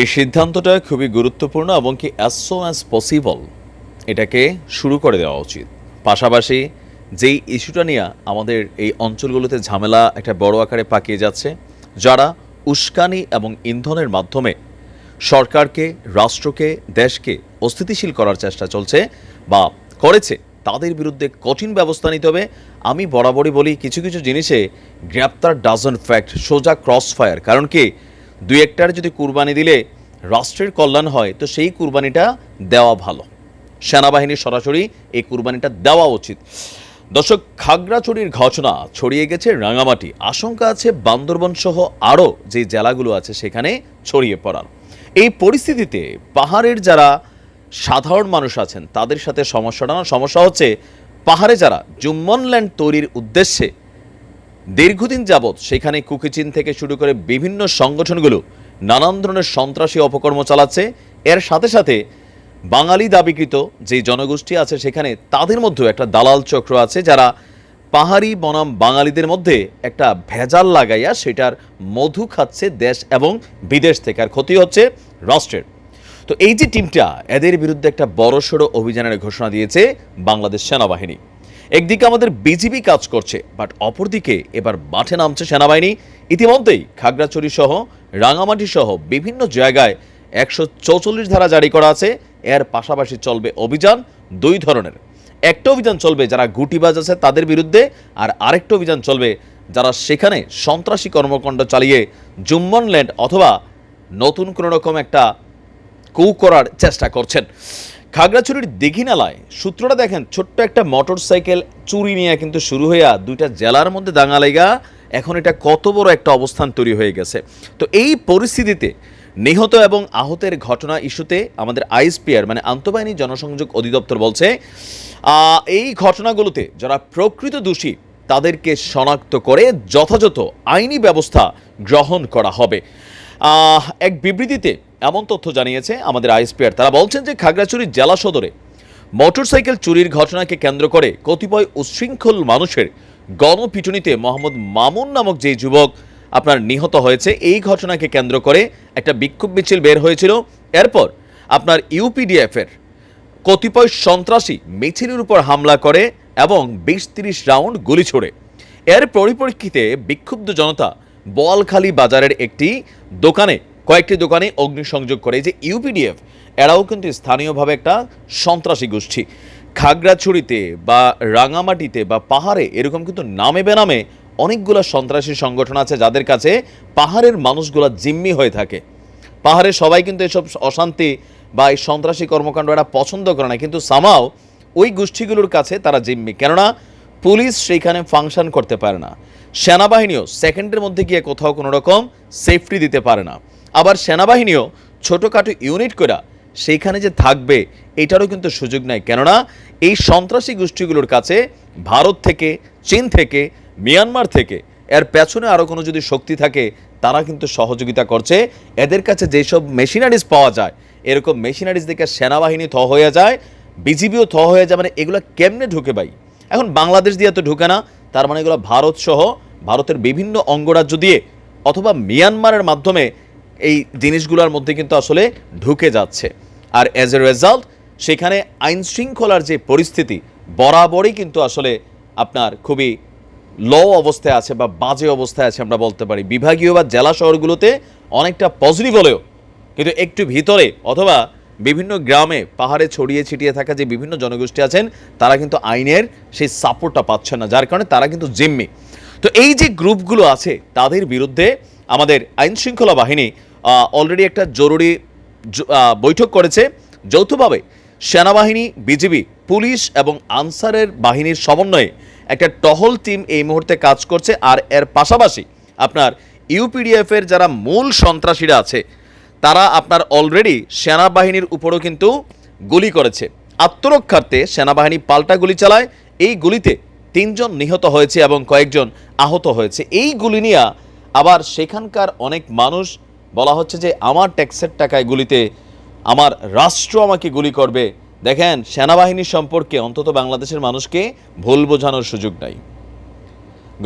এই সিদ্ধান্তটা খুবই গুরুত্বপূর্ণ এবং কি অ্যাজ সো অ্যাজ পসিবল এটাকে শুরু করে দেওয়া উচিত। পাশাপাশি যেই ইস্যুটা নিয়ে আমাদের এই অঞ্চলগুলোতে ঝামেলা একটা বড় আকারে পাকিয়ে যাচ্ছে, যারা উস্কানি এবং ইন্ধনের মাধ্যমে সরকারকে, রাষ্ট্রকে, দেশকে অস্থিতিশীল করার চেষ্টা চলছে বা করেছে, তাদের বিরুদ্ধে কঠিন ব্যবস্থা নিতে হবে। আমি বরাবরই বলি, কিছু কিছু জিনিসে গ্রেপ্তার ডাজন ফ্যাক্ট সোজা ক্রস ফায়ার কারণ কি? দুই একটার যদি কুরবানি দিলে রাষ্ট্রের কল্যাণ হয়, তো সেই কুরবানিটা দেওয়া ভালো। সেনাবাহিনীর সরাসরি এই কুরবানিটা দেওয়া উচিত। দর্শক, খাগড়াছড়ির ঘটনা ছড়িয়ে গেছে রাঙামাটি। আশঙ্কা আছে বান্দরবন সহ আরও যে জেলাগুলো আছে সেখানে ছড়িয়ে পড়ার। এই পরিস্থিতিতে পাহাড়ের যারা সাধারণ মানুষ আছেন, তাদের সাথে সমস্যাটা না, সমস্যা হচ্ছে পাহাড়ে যারা জুম্মন ল্যান্ড তৈরির উদ্দেশ্যে দীর্ঘদিন যাবৎ সেখানে কুকিচিন থেকে শুরু করে বিভিন্ন সংগঠনগুলো নানান ধরনের সন্ত্রাসী অপকর্ম চালাচ্ছে। এর সাথে সাথে বাঙালি দাবিকৃত যে জনগোষ্ঠী আছে সেখানে তাদের মধ্যেও একটা দালাল চক্র আছে, যারা পাহাড়ি বনাম বাঙালিদের মধ্যে একটা ভেজাল লাগাইয়া সেটার মধু খাচ্ছে দেশ এবং বিদেশ থেকে। আর ক্ষতি হচ্ছে রাষ্ট্রের। তো এই যে টিমটা, এদের বিরুদ্ধে একটা বড়সড় অভিযানের ঘোষণা দিয়েছে বাংলাদেশ সেনাবাহিনী। একদিকে আমাদের বিজিবি কাজ করছে বাট অপরদিকে এবার মাঠে নামছে সেনাবাহিনী। ইতিমধ্যেই খাগড়াছড়ি সহ রাঙামাটি সহ বিভিন্ন জায়গায় একশো চৌচল্লিশ ধারা জারি করা আছে। এর পাশাপাশি চলবে অভিযান দুই ধরনের। একটা অভিযান চলবে যারা গুটিবাজ আছে তাদের বিরুদ্ধে, আর আরেকটা অভিযান চলবে যারা সেখানে সন্ত্রাসী কর্মকাণ্ড চালিয়ে জুম্মন ল্যান্ড অথবা নতুন কোনো রকম একটা কু করার চেষ্টা করছেন। খাগড়াছড়ির দিঘিনালায় সূত্রটা দেখেন, ছোট্ট একটা মোটর সাইকেল চুরি নিয়ে কিন্তু শুরু হইয়া দুইটা জেলার মধ্যে দাঙ্গা লেগা এখন এটা কত বড় একটা অবস্থান তৈরি হয়ে গেছে। তো এই পরিস্থিতিতে নিহত এবং আহতের ঘটনা ইস্যুতে আমাদের আইএসপিআর মানে আন্তঃবাহিনী জনসংযোগ অধিদপ্তর বলছে এই ঘটনাগুলোতে যারা প্রকৃত দোষী, তাদেরকে শনাক্ত করে যথাযথ আইনি ব্যবস্থা গ্রহণ করা হবে। এক বিবৃতিতে এমন তথ্য জানিয়েছে আমাদের আইএসপিআর। তারা বলছেন যে খাগড়াছড়ি জেলা সদরে মোটরসাইকেল চুরির ঘটনাকে কেন্দ্র করে কতিপয় উচ্ছৃঙ্খল মানুষের গণপিটুনিতে মোহাম্মদ মামুন নামক যে যুবক আপনার নিহত হয়েছে, এই ঘটনাকে কেন্দ্র করে একটা বিক্ষোভ মিছিল বের হয়েছিল। এরপর আপনার ইউপিডিএফ এর কতিপয় সন্ত্রাসী মিছিলের উপর হামলা করে এবং বিশ তিরিশ রাউন্ড গুলি ছোড়ে। এর পরিপ্রেক্ষিতে বিক্ষুব্ধ জনতা বোয়ালখালী বাজারের একটি দোকানে, কয়েকটি দোকানে অগ্নিসংযোগ করে। যে ইউপিডিএফ, এরাও কিন্তু স্থানীয়ভাবে একটা সন্ত্রাসী গোষ্ঠী। খাগড়াছড়িতে বা রাঙামাটিতে বা পাহাড়ে, এরকম কিন্তু নামে বেনামে অনেকগুলো সন্ত্রাসী সংগঠন আছে যাদের কাছে পাহাড়ের মানুষগুলো জিম্মি হয়ে থাকে। পাহাড়ে সবাই কিন্তু এসব অশান্তি বা এই সন্ত্রাসী কর্মকাণ্ড এরা পছন্দ করে না, কিন্তু সামাও ওই গোষ্ঠীগুলোর কাছে তারা জিম্মি। কেননা, পুলিশ সেইখানে ফাংশন করতে পারে না। সেনাবাহিনীও সেকেন্ডের মধ্যে গিয়ে কোথাও কোনো রকম সেফটি দিতে পারে না। আবার সেনাবাহিনীও ছোটোখাটো ইউনিট করা সেইখানে যে থাকবে, এটারও কিন্তু সুযোগ নাই। কেননা, এই সন্ত্রাসী গোষ্ঠীগুলোর কাছে ভারত থেকে, চীন থেকে, মিয়ানমার থেকে, এর পেছনে আরও কোনো যদি শক্তি থাকে, তারা কিন্তু সহযোগিতা করছে। এদের কাছে যেসব মেশিনারিজ পাওয়া যায়, এরকম মেশিনারিজ দেখে সেনাবাহিনী থ হয়ে যায়, বিজিবিও থ হয়ে যায় মানে এগুলো কেমনে ঢুকে ভাই? এখন বাংলাদেশ দিয়ে তো ঢুকে না, তার মানে এগুলো ভারত সহ ভারতের বিভিন্ন অঙ্গরাজ্য দিয়ে অথবা মিয়ানমারের মাধ্যমে এই জিনিসগুলোর মধ্যে কিন্তু আসলে ঢুকে যাচ্ছে। আর অ্যাজ এ রেজাল্ট সেখানে আইন শৃঙ্খলার যে পরিস্থিতি, বরাবরই কিন্তু আসলে আপনার খুবই ল অবস্থায় আছে বা বাজে অবস্থায় আছে আমরা বলতে পারি। বিভাগীয় বা জেলা শহরগুলোতে অনেকটা পজিটিভ হলেও কিন্তু একটু ভিতরে অথবা বিভিন্ন গ্রামে পাহাড়ে ছড়িয়ে ছিটিয়ে থাকা যে বিভিন্ন জনগোষ্ঠী আছেন, তারা কিন্তু আইনের সেই সাপোর্টটা পাচ্ছে না। যার কারণে তারা কিন্তু জিম্মি। তো এই যে গ্রুপগুলো আছে, তাদের বিরুদ্ধে আমাদের আইন শৃঙ্খলা বাহিনী অলরেডি একটা জরুরি বৈঠক করেছে। যৌথভাবে সেনাবাহিনী, বিজিবি, পুলিশ এবং আনসারের বাহিনীর সমন্বয়ে একটা টহল টিম এই মুহূর্তে কাজ করছে। আর এর পাশাপাশি আপনার ইউপিডিএফের যারা মূল সন্ত্রাসীরা আছে, তারা আপনার অলরেডি সেনাবাহিনীর উপরও কিন্তু গুলি করেছে। আত্মরক্ষার্থে সেনাবাহিনী পাল্টা গুলি চালায়। এই গুলিতে তিনজন নিহত হয়েছে এবং কয়েকজন আহত হয়েছে। এই গুলি নিয়ে আবার সেখানকার অনেক মানুষ বলা হচ্ছে যে, আমার ট্যাক্সের টাকায় গুলিতে আমার রাষ্ট্র আমাকে গুলি করবে। দেখেন, সেনাবাহিনী সম্পর্কে অন্তত বাংলাদেশের মানুষকে ভুল বোঝানোর সুযোগ নাই।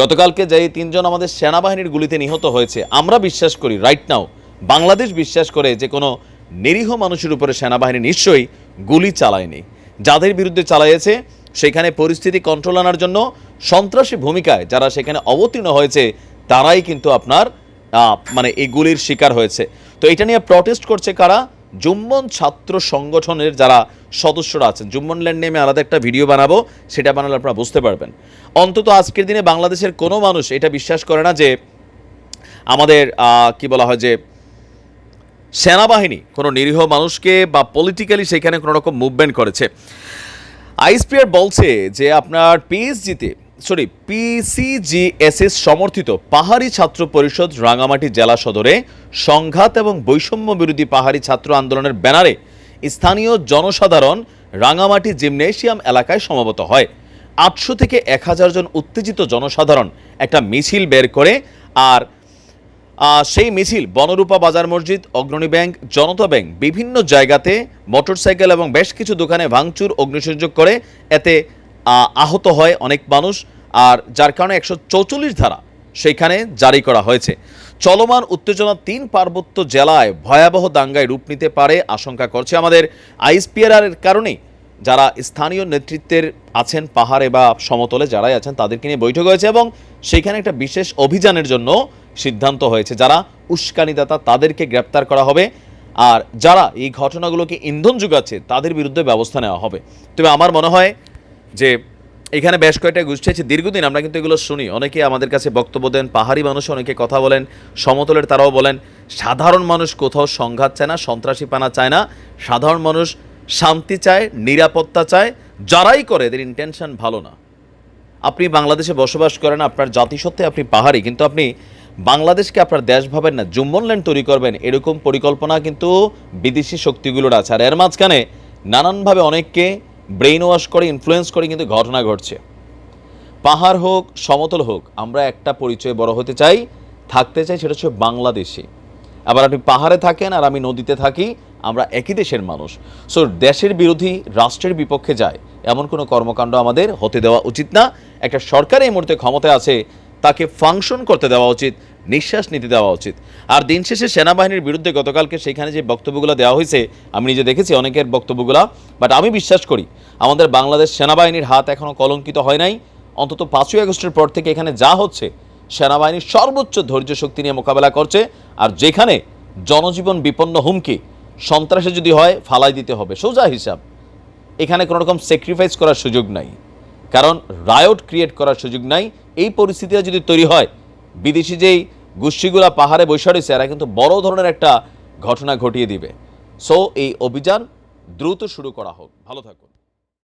গতকালকে যে তিনজন আমাদের সেনাবাহিনীর গুলিতে নিহত হয়েছে, আমরা বিশ্বাস করি রাইট নাও বাংলাদেশ বিশ্বাস করে যে কোনো নিরীহ মানুষের উপরে সেনাবাহিনী নিশ্চয়ই গুলি চালায়নি। যাদের বিরুদ্ধে চালাইছে সেখানে পরিস্থিতি কন্ট্রোল আনার জন্য সন্ত্রাসী ভূমিকায় যারা সেখানে অবতীর্ণ হয়েছে, তারাই কিন্তু আপনার মানে এই গুলির শিকার হয়েছে। তো এটা নিয়ে প্রটেস্ট করছে কারা? জুম্মন ছাত্র সংগঠনের যারা সদস্যরা আছেন। জুম্মন ল্যান্ড নেমে আলাদা একটা ভিডিও বানাবো, সেটা বানালে আপনারা বুঝতে পারবেন। অন্তত আজকের দিনে বাংলাদেশের কোনো মানুষ এটা বিশ্বাস করে না যে আমাদের কি বলা হয় যে সেনাবাহিনী কোনো নিরীহ মানুষকে বা পলিটিক্যালি সেখানে কোনো রকম মুভমেন্ট করেছে। আইসপিআর বলছে যে আপনার পিএসজিতে সরি পিসিজিএসএস সমর্থিত পাহাড়ি ছাত্র পরিষদ রাঙামাটি জেলা সদরে সংঘাত এবং বৈষম্য বিরোধী পাহাড়ি ছাত্র আন্দোলনের ব্যানারে স্থানীয় জনসাধারণ রাঙামাটি জিমনেশিয়াম এলাকায় সমবেত হয়। আটশো থেকে এক হাজার জন উত্তেজিত জনসাধারণ একটা মিছিল বের করে আর সেই মিছিল বনরূপা বাজার মসজিদ, অগ্রণী ব্যাংক, জনতা ব্যাংক বিভিন্ন জায়গাতে মোটরসাইকেল এবং বেশ কিছু দোকানে ভাঙচুর, অগ্নিসংযোগ করে এতে আহত হয় অনেক মানুষ। আর যার কারণে একশো ধারা সেইখানে জারি করা হয়েছে। চলমান উত্তেজনা তিন পার্বত্য জেলায় ভয়াবহ দাঙ্গায় রূপ নিতে পারে, আশঙ্কা করছে আমাদের আইসপিআর এর কারণেই। যারা স্থানীয় নেতৃত্বের আছেন পাহাড়ে বা সমতলে যারাই আছেন, তাদেরকে নিয়ে বৈঠক হয়েছে এবং সেখানে একটা বিশেষ অভিযানের জন্য সিদ্ধান্ত হয়েছে। যারা উস্কানিদাতা, তাদেরকে গ্রেপ্তার করা হবে। আর যারা এই ঘটনাগুলোকে ইন্ধন যোগাচ্ছে, তাদের বিরুদ্ধে ব্যবস্থা নেওয়া হবে। তবে আমার মনে হয় যে এখানে বেশ কয়েকটা গোষ্ঠী আছে। দীর্ঘদিন আমরা কিন্তু এগুলো শুনি। অনেকে আমাদের কাছে বক্তব্য দেন, পাহাড়ি মানুষ অনেকে কথা বলেন, সমতলের তারাও বলেন, সাধারণ মানুষ কোথাও সংঘাত চায় না সন্ত্রাসী পানা চায় না। সাধারণ মানুষ শান্তি চায়, নিরাপত্তা চায়, যারাই করে এদের ইন্টেনশন ভালো না। আপনি বাংলাদেশে বসবাস করেন, আপনার জাতিসত্ত্বে আপনি পাহাড়ি, কিন্তু আপনি বাংলাদেশকে আপনার দেশ ভাবেন না জুম্বন ল্যান্ড তৈরি করবেন, এরকম পরিকল্পনা কিন্তু বিদেশি শক্তিগুলোর আছে। আর এর মাঝখানে নানানভাবে অনেককে ব্রেইন ওয়াশ করে ইনফ্লুয়েন্স করে কিন্তু ঘটনা ঘটছে। পাহাড় হোক, সমতল হোক, আমরা একটা পরিচয় বড় হতে চাই, থাকতে চাই সেটা হচ্ছে বাংলাদেশে আবার আপনি পাহাড়ে থাকেন আর আমি নদীতে থাকি, আমরা একই দেশের মানুষ। সো দেশের বিরোধী রাষ্ট্রের বিপক্ষে যায়, এমন কোনো কর্মকাণ্ড আমাদের হতে দেওয়া উচিত না। একটা সরকার এই মুহূর্তে ক্ষমতায় আছে তাকে ফাংশন করতে দেওয়া উচিত, নিঃশ্বাস নিতে দেওয়া উচিত। আর দিন শেষে সেনাবাহিনীর বিরুদ্ধে গতকালকে সেখানে যে বক্তব্যগুলো দেওয়া হয়েছে, আমি নিজে দেখেছি অনেকের বক্তব্যগুলো বাট আমি বিশ্বাস করি আমাদের বাংলাদেশ সেনাবাহিনীর হাত এখনও কলঙ্কিত হয় নাই। অন্তত পাঁচই আগস্টের পর থেকে এখানে যা হচ্ছে সেনাবাহিনী সর্বোচ্চ ধৈর্য শক্তি নিয়ে মোকাবেলা করছে, আর যেখানে জনজীবন বিপন্ন হুমকি, সন্ত্রাসে যদি হয়, ফালাই দিতে হবে। সোজা হিসাব, এখানে কোনো রকম স্যাক্রিফাইস করার সুযোগ নাই। কারণ রায়ট ক্রিয়েট করার সুযোগ নাই। এই পরিস্থিতিটা যদি তৈরি হয়, বিদেশি যেই গোষ্ঠীগুলা পাহাড়ে বৈশা রয়েছে, এরা কিন্তু বড় ধরনের একটা ঘটনা ঘটিয়ে দিবে। সো এই অভিযান দ্রুত শুরু করা হোক। ভালো থাকুন।